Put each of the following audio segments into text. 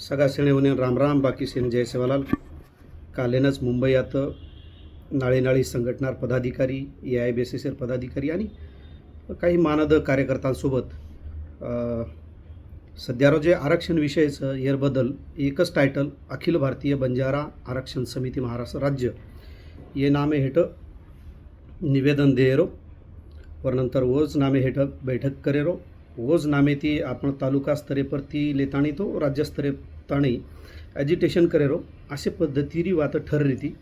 सगळा सेणे रामराम बाकी सेन जय सेवालाल. कालेनंच मुंबईत नाळी नाळी संघटनार पदाधिकारी A I B S S L पदाधिकारी आणि काही मानद कार्यकर्त्यांसोबत अ, सध्या जे आरक्षण विषयचं याबद्दल एकच टायटल अखिल भारतीय बंजारा आरक्षण समिती महाराष्ट्र राज्य. ये नामे हेठ निवेदन देरो वर नंतर वोज नामे हेठ बैठक करेरो. वोज नामे ती आपण तालुका स्तरेपरती लेताणी तो राज्यस्तरे ताणी ॲजिटेशन करेरो असे पद्धतीरी वात ठररीती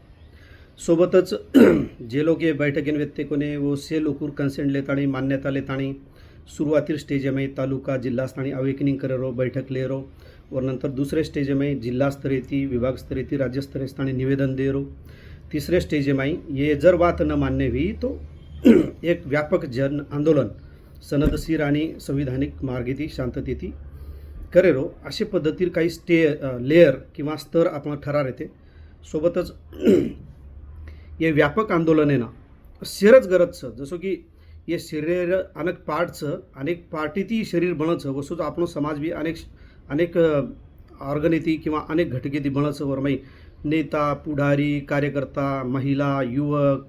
सोबतच जे लोक हे बैठकीन व्यत्यकोने व से लोकूर कन्सेंट लेताणी मान्यता लेताणी सुरुवातील स्टेजमे तालुका जिल्हास्थानी अवेकनिंग करेरो बैठक लेरो वर नंतर दुसरे स्टेजमे जिल्हास्तरीय ती विभागस्तरीय ती राज्यस्तरीय स्थानी निवेदन देरो. तिसरे स्टेजमाई ये जर वात न मान्य हुई तो एक व्यापक जन आंदोलन सनदशीर आणि संविधानिक मार्गेती शांततेती करेरो अशा पद्धतीर काही स्टे लेअर किंवा स्तर आपण ठरार येते. सोबतच हे व्यापक आंदोलन आहे ना गरजचं जसं की हे शरीर अनेक पार्टचं अनेक पार्टीती शरीर बनचं वसूच आपण समाज बी अनेक अनेक ऑर्गनेती किंवा अनेक घटकेती बनचं वरमाई नेता पुढारी कार्यकर्ता महिला युवक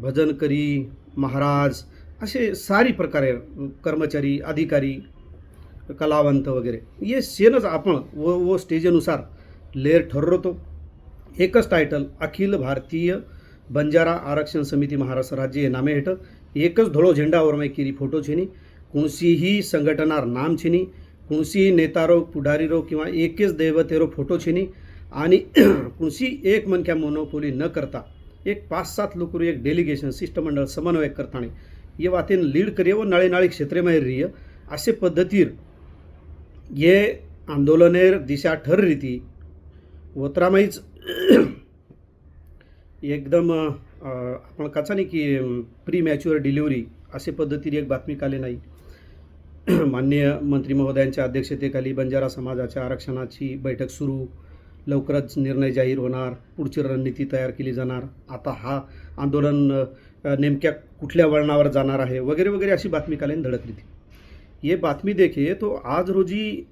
भजनकरी महाराज असे सारी प्रकारे कर्मचारी अधिकारी कलावंत वगैरे हे सेनच आपण व व स्टेजनुसार लेअर ठरवतो. एकच टायटल अखिल भारतीय बंजारा आरक्षण समिती महाराष्ट्र राज्य हे नामे हेठ एकच धोळो झेंडावर मै केली फोटो छेनी. कोणसीही संघटनार नाम छेनी. कोणसीही नेतारो पुढारीरो किंवा एकच दैवतेरो फोटो छेनी. आणि कोणसी एक मनक्या मोनोपोली न करता एक पाच सात लोकरू एक डेलिगेशन शिष्टमंडळ समन्वय करताना ये वातेन लीड करिये व नाळे नाळी क्षेत्रेमय रिय असे पद्धतीर ये आंदोलनेर दिशा ठर रीती वत्रामाईच एकदम आपण कचा नाही की प्री मॅच्युअर डिलिव्हरी असे पद्धतीने एक बातमी काले नाही माननीय मंत्री महोदयांच्या अध्यक्षतेखाली बंजारा समाजाच्या आरक्षणाची बैठक सुरू। लवकरच निर्णय जाहीर होणार पुढची रणनीती तयार केली जाणार. आता हा आंदोलन नेमक्या कुठल्या वळणावर जाणार आहे? वगैरे वगैरे अशी बातमी कालेन धडकली ती बातमी देखे तो आज रोजी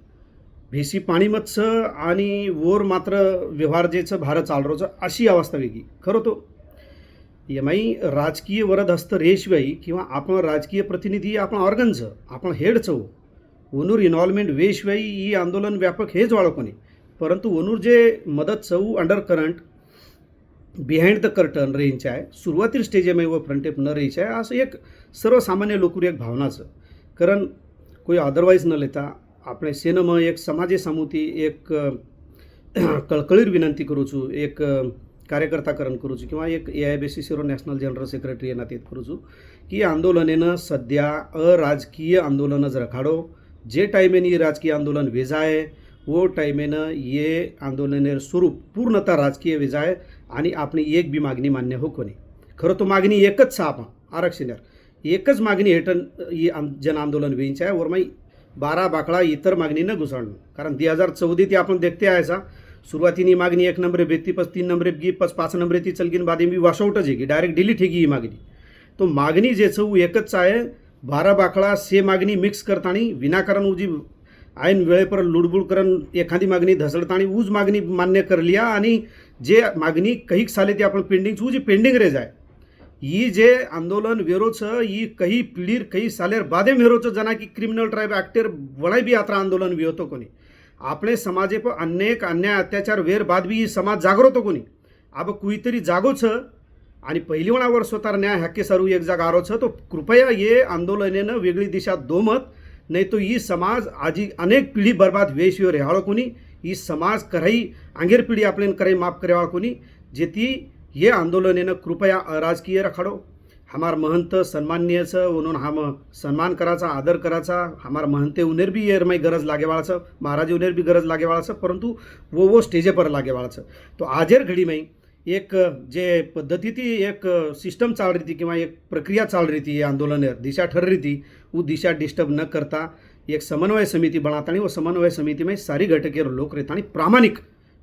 भेसी पाणीमतचं आणि वर मात्र व्यवहारजेचं भारत चालरोचं अशी अवस्था वेगळी. खरं तो यमाई राजकीय वरद हस्त रेशवाई किंवा आपण राजकीय प्रतिनिधी आपण ऑर्गनचं आपण हेडचं ओनूर इन्व्हॉल्वमेंट वेशवाई ही आंदोलन व्यापक हेच वाळकोणी परंतु वनूर जे मदत सौ under current behind the curtain range आहे सुरुवातील स्टेजे में व फ्रंटेप न रेंज आहे असं एक सर्वसामान्य लोकप्रिय एक भावनाचं. कारण कोई अदरवाईज न लेता આપણે સિનેમા एक સમાજે एक એક विनंती વિનંતી કરું છું એક કાર્યકર્તાકરણ કરું છું किंवा एक A I B C C national general secretary या नातीत करू की आंदोलनेनं सध्या अराजकीय आंदोलनच रखाडो. जे टाईमेनी राजकीय आंदोलन वेझाय वो टायमेनं ये आंदोलनेर स्वरूप पूर्णतः राजकीय विजाय आणि आपली एक बी मागणी मान्य हो कोणी खरं तो मागणी एकच सा आपण आरक्षणावर एकच मागणी हेठन ही आम जन आंदोलन वेंच आहे वरमाई बारा बाकळा इतर मागणी न घुसळणं कारण दोन हजार चौदी ती आपण देखते आहे सा सुरुवातीनी मागणी एक नंबर बेती पस तीन नंबर गी पस पाच नंबर ती चलगीन बादी मी वाशआउटच आहे की डायरेक्ट डिलीट हेगी ही मागणी। तो मागणी जे चौ एकच आहे बारा बाकळा से मागणी मिक्स करतानी विनाकारण उजी ऐन वेळेपर लुडबुड करून एखादी मागणी धसडतानी उज मागणी मान्य करलिया आणि जे मागणी कहीक साले ती आपण पेंडिंग उजी पेंडिंग रेज आहे ही जे आंदोलन वेरोचं ही कही पिढीर कही सालेर बादे वेरोचं जना की क्रिमिनल ट्राईब ॲक्टर वळाय बी आता आंदोलन बी होतो कोणी आपले समाजे प अनेक अन्याय अत्याचार वेर बाद बी ही समाज जागरवतो कोणी अब कुहीतरी जागो छ आणि पहिली वणावर स्वतः न्याय हक्के सरू एक जाग आरोच तो कृपया ये आंदोलनेनं वेगळी दिशा दोमत नाही तो ही समाज आजी अनेक पिढी बर्बाद वेशिवर हेळो कोणी ही। समाज कराई आंगेर पिढी आपल्यान कराई माफ करेवा कोणी जेती ये आंदोलनेनं कृपया अराजकीय रखाडो। हमार महंत सन्माननीयचं म्हणून हा सन्मान करायचा आदर करायचा हमार महंते उनेर बी येर माई गरज लागेवाळाचं महाराज उनेर बी गरज लागेवाळाचं परंतु वो वो स्टेजे पर लागेवाळाचं तो आजेर घडी माई एक जे पद्धती ती एक सिस्टम चाल रही थी किंवा एक प्रक्रिया चाल रही थी ये आंदोलन दिशा ठर रही थी वो दिशा डिस्टर्ब न करता एक समन्वय समिति बनातानी वो समन्वय समिति में सारी घटकेर लोक नहीं प्रामाणिक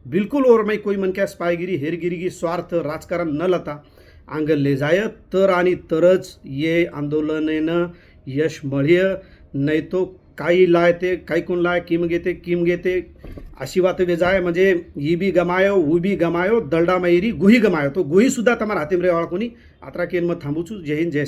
बिलकुल और मैं कोई मन क्या स्पायगिरी हेरगिरी की स्वार्थ राजकारण न लता आंग ले जाय तर आणि तरच ये आंदोलनेनं यश मळ्य नाही तो काई लाय ते काही कोण लाय किम घेते किम घेते अशी वात वे जाय म्हणजे ई बी गमायो उ बी गमायो दलडा मैरी गुही गमायो. तो गुही सुद्धा तमार हातीमरे वाळ कोणी आता केन मग थांबूच. जय हिंद जय